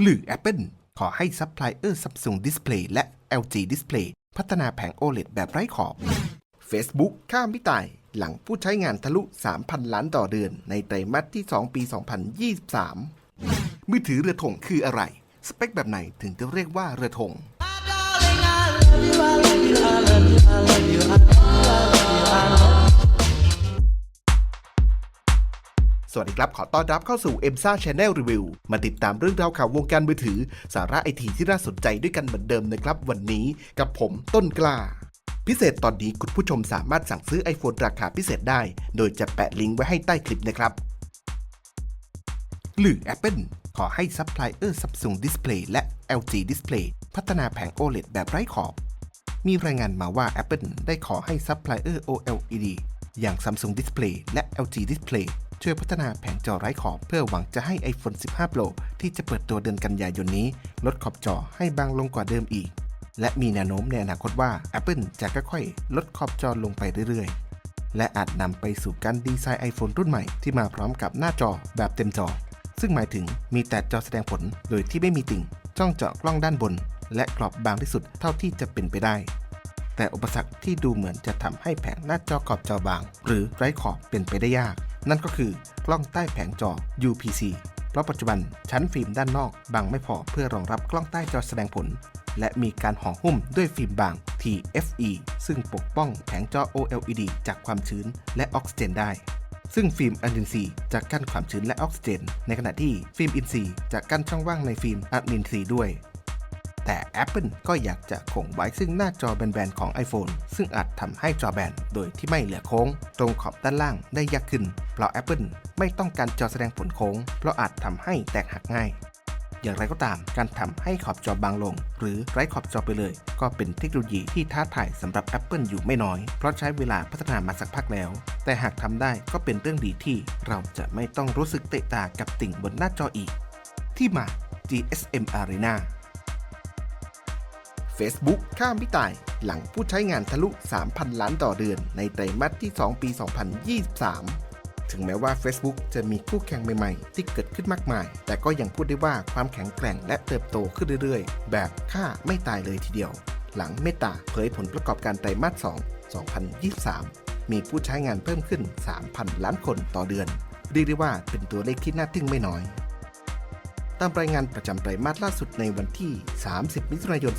หรือ Apple ขอให้ซัพพลายเออร์ Samsung Display และ LG Display พัฒนาแผง OLED แบบไร้ขอบ Facebook ข้ามพิตาย หลังผู้ใช้งานทะลุ 3,000 ล้านต่อเดือน ในไตรมาสที่ 2 ปี 2023 มือถือเรือธงคืออะไร สเปคแบบไหนถึงจะเรียกว่าเรือธงส วัสดีครับ ขอต้อนรับเข้าสู่ e m s a Channel Review มาติดตามเรื่องราวข่าววงการมือถือ สาระไอทีที่น่าสนใจด้วยกันเหมือนเดิมนะครับ วันนี้กับผมต้นกล้า พิเศษตอนนี้คุณผู้ชมสามารถสั่งซื้อ iPhone ราคาพิเศษได้ โดยจะแปะลิงก์ไว้ให้ใต้คลิปนะครับ หรือ Apple ขอให้ซัพพลายเออร์ Samsung Display และ LG Display พัฒนาแผง OLED แบบไร้ขอบ มีรายงานมาว่า Apple ได้ขอให้ซัพพลายเออร์ OLED อย่าง Samsung Display และ LG Display ช่วยพัฒนาแผงจอไร้ขอบเพื่อหวังจะให้ iPhone 15 Pro ที่จะเปิดตัวเดือนกันยายนนี้ ลดขอบจอให้บางลงกว่าเดิมอีก และมีแนวโน้มในอนาคตว่า Apple จะค่อยๆลดขอบจอลงไปเรื่อยๆ และอาจนำไปสู่การดีไซน์ iPhone รุ่นใหม่ที่มาพร้อมกับหน้าจอแบบเต็มจอ ซึ่งหมายถึงมีแต่จอแสดงผลโดยที่ไม่มีติ่งจ้องเจาะกล้องด้านบน และกรอบบางที่สุดเท่าที่จะเป็นไปได้แต่อุปสรรคที่ดูเหมือนจะทำให้แผงหน้าจอขอบจอบาง หรือไร้ขอบเป็นไปได้ยาก นั่นก็คือกล้องใต้แผงจอ UPC เพราะปัจจุบันชั้นฟิล์มด้านนอกบางไม่พอเพื่อรองรับกล้องใต้จอแสดงผล และมีการห่อหุ้มด้วยฟิล์มบาง TFE ซึ่งปกป้องแผงจอ OLED จากความชื้นและออกซิเจนได้ซึ่งฟิล์มอะดรีนซีย์จะกั้นความชื้นและออกซิเจน ในขณะที่ฟิล์มอินทรีย์จะกั้นช่องว่างในฟิล์มอะดรีนซีย์ด้วย แต่ Apple ก็อยากจะคงไว้ซึ่งหน้าจอแบนๆของ iPhone ซึ่งอาจทำให้จอแบนโดยที่ไม่เหลือโค้ง ตรงขอบด้านล่างได้ยากขึ้น เพราะ Apple ไม่ต้องการจอแสดงผลโค้ง เพราะอาจทำให้แตกหักง่ายอย่างไรก็ตาม การทำให้ขอบจอบางลง หรือไร้ขอบจอไปเลย ก็เป็นเทคโนโลยีที่ท้าทายสำหรับ Apple อยู่ไม่น้อย เพราะใช้เวลาพัฒนามาสักพักแล้ว แต่หากทำได้ก็เป็นเรื่องดีที่เราจะไม่ต้องรู้สึกเตะตากับติ่งบนหน้าจออีก ที่มา GSM Arena Facebook ข้ามพิตาย หลังผู้ใช้งานทะลุ 3,000 ล้านต่อเดือนในไตรมาสที่ 2 ปี 2023 ถึงแม้ว่า Facebook จะมีคู่แข่งใหม่ๆ ที่เกิดขึ้นมากมาย แต่ก็ยังพูดได้ว่าความแข็งแกร่งและเติบโตขึ้นเรื่อยๆ แบบค่าไม่ตายเลยทีเดียว หลังเมตาเผยผลประกอบการไตรมาส 2 2023 มีผู้ใช้งานเพิ่มขึ้น 3,000 ล้านคนต่อเดือน เรียกได้ว่าเป็นตัวเลขที่น่าทึ่งไม่น้อย ตามรายงานประจำไตรมาสล่าสุดในวันที่ 30 มิถุนายน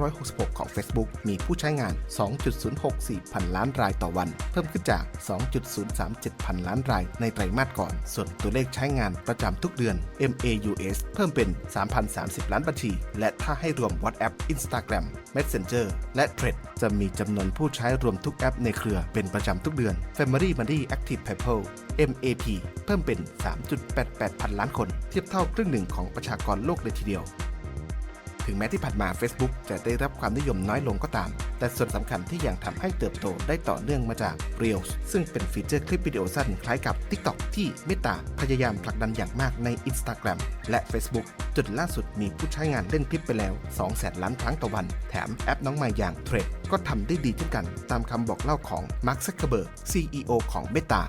2566 ของ Facebook มีผู้ใช้งาน 2.064 พันล้านรายต่อวัน เพิ่มขึ้นจาก 2.037 พันล้านรายในไตรมาสก่อน ส่วนตัวเลขใช้งานประจำทุกเดือน MAUs เพิ่มเป็น 3,030 ล้านบัญชี และถ้าให้รวม WhatsApp Instagram Messenger และ Thread จะมีจำนวนผู้ใช้รวมทุกแอปในเครือเป็นประจำทุกเดือน Family Money Active People MAP เพิ่มเป็น 3.88 พันล้านคน เทียบเท่าครึ่งหนึ่งของประชากรโลกเลยทีเดียว ถึงแม้ที่ผ่านมา Facebook จะได้รับความนิยมน้อยลงก็ตาม แต่ส่วนสำคัญที่ยังทำให้เติบโตได้ต่อเนื่องมาจาก Reels ซึ่งเป็นฟีเจอร์คลิปวิดีโอสั้นคล้ายกับ TikTok ที่เมตาพยายามผลักดันอย่างมากใน Instagram และ Facebook จนล่าสุดมีผู้ใช้งานเล่นคลิปไปแล้ว 2 แสนล้านครั้งต่อวัน แถมแอปน้องใหม่อย่าง Thread ก็ทำได้ดีเช่นกัน ตามคำบอกเล่าของ Mark Zuckerberg CEO ของ Meta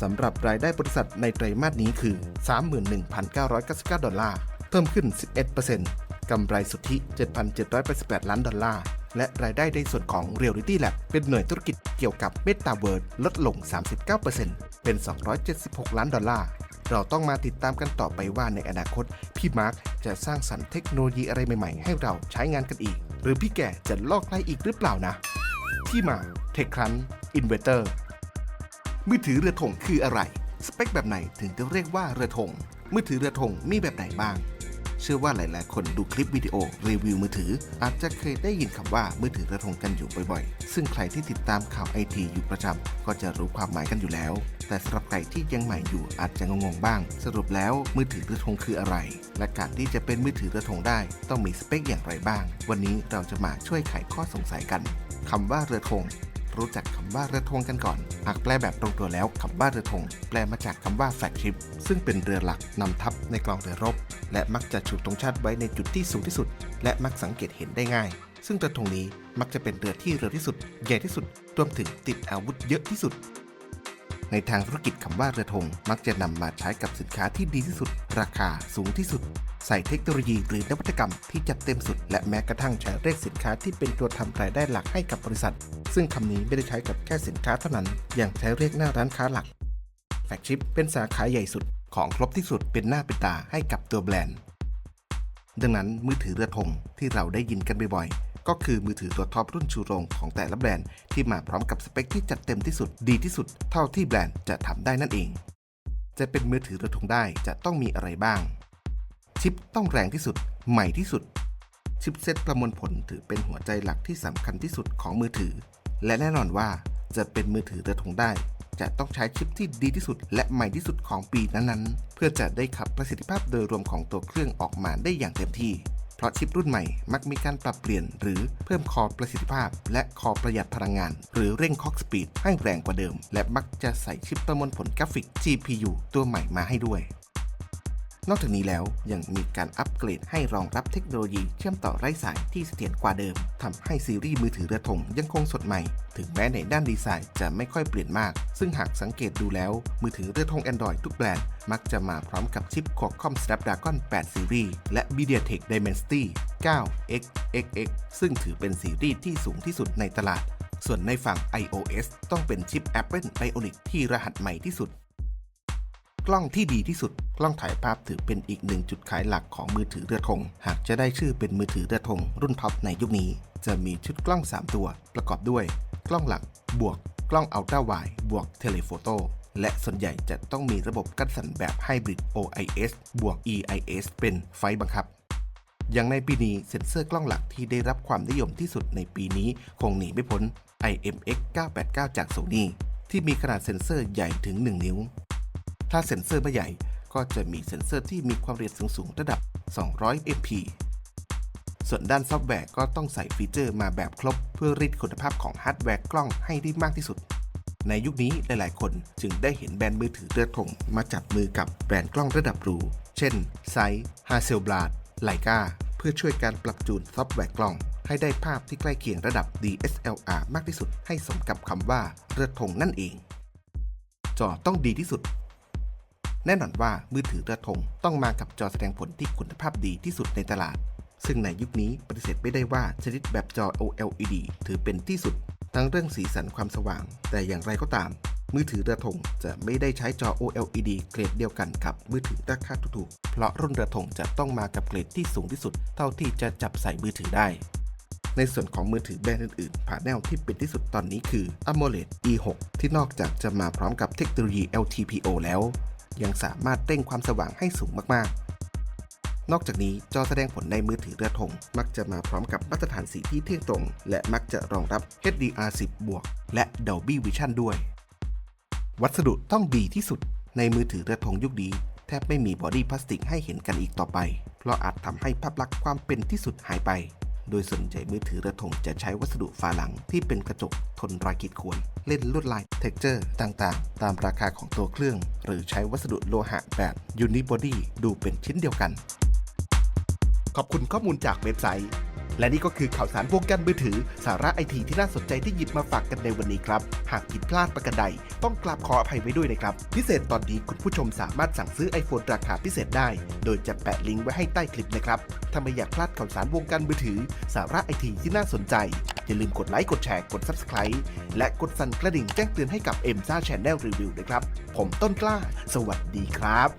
สำหรับรายได้บริษัทในไตรมาสนี้คือ 31,999 ดอลลาร์ เพิ่มขึ้น 11%กำไรสุทธิ 7,788 ล้านดอลลาร์ และรายได้ในส่วนของ Reality Lab เป็นหน่วยธุรกิจเกี่ยวกับ Metaverse ลดลง 39%เป็น 276 ล้านดอลลาร์เราต้องมาติดตามกันต่อไปว่าในอนาคต พี่มาร์คจะสร้างสรรค์เทคโนโลยีอะไรใหม่ๆ ให้เราใช้งานกันอีก หรือพี่แก่จะลอกใครอีกหรือเปล่านะ ที่มา Tech Crunch Inverter มือถือเรือธงคืออะไร สเปคแบบไหนถึงจะเรียกว่าเรือธงมือถือเรือธงมีแบบไหนบ้าง เชื่อว่าหลาย ๆ คนดูคลิปวิดีโอรีวิวมือถือ อาจจะเคยได้ยินคำว่ามือถือเรือธงกันอยู่บ่อย ๆ ซึ่งใครที่ติดตามข่าวไอทีอยู่ประจำก็จะรู้ความหมายกันอยู่แล้ว แต่สำหรับใครที่ยังใหม่อยู่อาจจะงงๆบ้าง สรุปแล้วมือถือเรือธงคืออะไร และการที่จะเป็นมือถือเรือธงได้ ต้องมีสเปคอย่างไรบ้าง วันนี้เราจะมาช่วยไขข้อสงสัยกันคำว่าเรือธง รู้จักคำว่าเรือธงกันก่อนหากแปลแบบตรงตัวแล้วคำว่าเรือธงแปลมาจากคำว่าแฟลกชิพซึ่งเป็นเรือหลักนำทัพในกองเรือรบ และมักจะฉูกธงชาติไว้ในจุดที่สูงที่สุด และมักสังเกตเห็นได้ง่าย ซึ่งเรือธงนี้มักจะเป็นเรือที่เร็วที่สุด ใหญ่ที่สุดรวมถึงติดอาวุธเยอะที่สุด ในทางธุรกิจคำว่าเรือธงมักจะนำมาใช้กับสินค้าที่ดีที่สุด ราคาสูงที่สุด ใส่เทคโนโลยีหรือนวัตกรรมที่จัดเต็มสุด และแม้กระทั่งใช้เลขสินค้าที่เป็นตัวทำรายได้หลักให้กับบริษัท ซึ่งคำนี้ไม่ได้ใช้กับแค่สินค้าเท่านั้น ยังใช้เรียกหน้าร้านค้าหลัก แฟกชิปเป็นสาขาใหญ่สุดของครบที่สุดเป็นหน้าเป็นตาให้กับตัวแบรนด์ ดังนั้นมือถือเรือธงที่เราได้ยินกันบ่อยๆ ก็คือมือถือตัวท็อปรุ่นชูโรงของแต่ละแบรนด์ที่มาพร้อมกับสเปคที่จัดเต็มที่สุดดีที่สุด เท่าที่แบรนด์จะทำได้นั่นเอง จะเป็นมือถือเรือธงได้จะต้องมีอะไรบ้าง ชิปต้องแรงที่สุด ใหม่ที่สุด ชิปเซ็ตประมวลผลถือเป็นหัวใจหลักที่สำคัญที่สุดของมือถือ และแน่นอนว่าจะเป็นมือถือเรือธงได้ จะต้องใช้ชิปที่ดีที่สุด และใหม่ที่สุดของปีนั้นๆ เพื่อจะได้ขับประสิทธิภาพโดยรวมของตัวเครื่องออกมาได้อย่างเต็มที่ เพราะชิปรุ่นใหม่มักมีการปรับเปลี่ยน หรือเพิ่มคอประสิทธิภาพ และคอประหยัดพลังงาน หรือเร่งคล็อกสปีดให้แรงกว่าเดิม และมักจะใส่ชิปประมวลผลกราฟิก GPU ตัวใหม่มาให้ด้วย นอกจากนี้แล้วยังมีการอัปเกรดให้รองรับเทคโนโลยีเชื่อมต่อไร้สายที่เสถียรกว่าเดิมทำให้ซีรีส์มือถือเรือธงยังคงสดใหม่ ถึงแม้ในด้านดีไซน์จะไม่ค่อยเปลี่ยนมาก ซึ่งหากสังเกตดูแล้ว มือถือเรือธง Android ทุกแบรนด์มักจะมาพร้อมกับชิป Qualcomm Snapdragon 8 Series และ MediaTek Dimensity 9XXX ซึ่งถือเป็นซีรีส์ที่สูงที่สุดในตลาด ส่วนในฝั่ง iOS ต้องเป็นชิป Apple Bionic ที่รหัสใหม่ที่สุด กล้องที่ดีที่สุด กล้องถ่ายภาพถือเป็นอีกหนึ่งจุดขายหลักของมือถือเรือธง หากจะได้ชื่อเป็นมือถือเรือธงรุ่นท็อปในยุคนี้ จะมีชุดกล้อง 3 ตัว ประกอบด้วย กล้องหลัก บวก กล้องอัลตร้าไวด์บวกเทเลโฟโต้และส่วนใหญ่จะต้องมีระบบกันสั่นแบบไฮบริด OIS บวก EIS เป็นไฟบังคับ อย่างในปีนี้เซ็นเซอร์กล้องหลักที่ได้รับความนิยมที่สุดในปีนี้คงหนีไม่พ้น IMX 989 จาก Sony ที่มีขนาดเซ็นเซอร์ใหญ่ถึง 1 นิ้ว ถ้าเซ็นเซอร์ไม่ใหญ่ก็จะมีเซ็นเซอร์ที่มีความเร็วสูงๆระดับ 200 MP ส่วนด้านซอฟต์แวร์ก็ต้องใส่ฟีเจอร์มาแบบครบ เพื่อริดคุณภาพของฮาร์ดแวร์กล้องให้ได้มากที่สุด ในยุคนี้หลายๆ คนจึงได้เห็นแบรนด์มือถือเลือธงมาจับมือกับแบรนด์กล้องระดับหรู เช่นไซฮาเซลบลาดไลกาเพื่อช่วยการปรับจูนซอฟต์แวร์กล้อง ให้ได้ภาพที่ใกล้เคียงระดับ DSLR มากที่สุด ให้สมกับคำว่าเลือธงนั่นเอง จอต้องดีที่สุด แน่นอนว่ามือถือเรือธงต้องมากับจอแสดงผลที่คุณภาพดีที่สุดในตลาด ซึ่งในยุคนี้ปฏิเสธไม่ได้ว่าชนิดแบบจอ OLED ถือเป็นที่สุด ทั้งเรื่องสีสันความสว่าง แต่อย่างไรก็ตาม มือถือเรือธงจะไม่ได้ใช้จอ OLED เกรดเดียวกันกับมือถือราคาถูกๆเพราะรุ่นเรือธงจะต้องมากับเกรดที่สูงที่สุด เท่าที่จะจับใส่มือถือได้ในส่วนของมือถือแบรนด์อื่นๆ ผ่านแนวที่เป็นที่สุดตอนนี้คือ AMOLED E6 ที่นอกจากจะมาพร้อมกับเทคโนโลยี LTPO แล้ว ยังสามารถเร่งความสว่างให้สูงมากๆ นอกจากนี้จอแสดงผลในมือถือเรือธงมักจะมาพร้อมกับมาตรฐานสีที่เที่ยงตรง และมักจะรองรับ HDR10 บวก และ Dolby Vision ด้วย วัสดุต้องดีที่สุดในมือถือเรือธงยุคนี้แทบไม่มีบอดี้พลาสติกให้เห็นกันอีกต่อไป เพราะอาจทำให้ภาพลักษณ์ความเป็นที่สุดหายไป โดยส่วนใหญ่มือถือเรือธงจะใช้วัสดุฝาหลังที่เป็นกระจกทนรอยขีดข่วน เล่นลวดลายเท็กเจอร์ต่างๆ ตามราคาของตัวเครื่อง หรือใช้วัสดุโลหะแบบยูนิบอดี้ดูเป็นชิ้นเดียวกัน ขอบคุณข้อมูลจากเว็บไซต์ และนี่ก็คือข่าวสารวงการมือถือ สาระไอทีที่น่าสนใจที่หยิบมาฝากกันในวันนี้ครับ หากผิดพลาดประการใด ต้องกราบขออภัยไว้ด้วยนะครับ พิเศษตอนนี้คุณผู้ชมสามารถสั่งซื้อ iPhone ราคาพิเศษได้ โดยจะแปะลิงก์ไว้ให้ใต้คลิปนะครับถ้าไม่อยากพลาดข่าวสารวงการมือถือ สาระไอทีที่น่าสนใจ อย่าลืมกดไลค์กดแชร์กด Subscribe และกดสั่นกระดิ่งแจ้งเตือนให้กับ m อ็มซ่าแช n แนลรีวิวด้วยครับ ผมต้นกล้า สวัสดีครับ